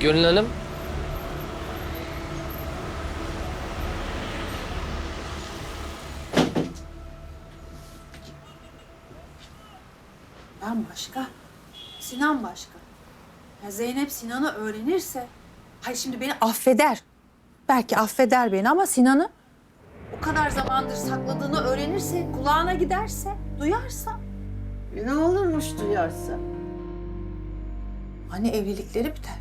Gönül Hanım. Ben başka, Sinan başka. Ya Zeynep Sinan'ı öğrenirse, hayır şimdi beni affeder. Belki affeder beni ama Sinan'ı o kadar zamandır sakladığını öğrenirse, kulağına giderse, duyarsa. E, Ne olurmuş duyarsa? Hani evlilikleri biter.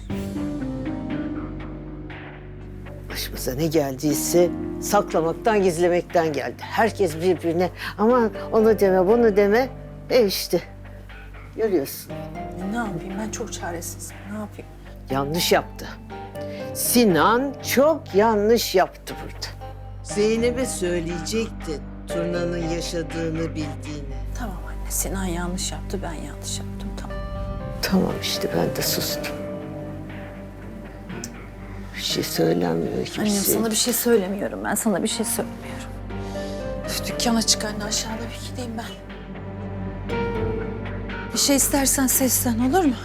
Başımıza ne geldiyse saklamaktan, gizlemekten geldi. Herkes birbirine aman onu deme, bunu deme. E işte görüyorsun. E ne yapayım ben çok çaresizim. Ne yapayım? Yanlış yaptı. Sinan çok yanlış yaptı burada. Zeynep'e söyleyecekti Turna'nın yaşadığını bildiğini. Sinan yanlış yaptı, ben yanlış yaptım. Tamam. Tamam işte ben de sustum. Bir şey söylenmiyor kimseye. Annem sana bir şey söylemiyorum ben. Sana bir şey söylemiyorum. Üf, dükkana çık anne aşağıda bir gideyim ben. Bir şey istersen seslen olur mu?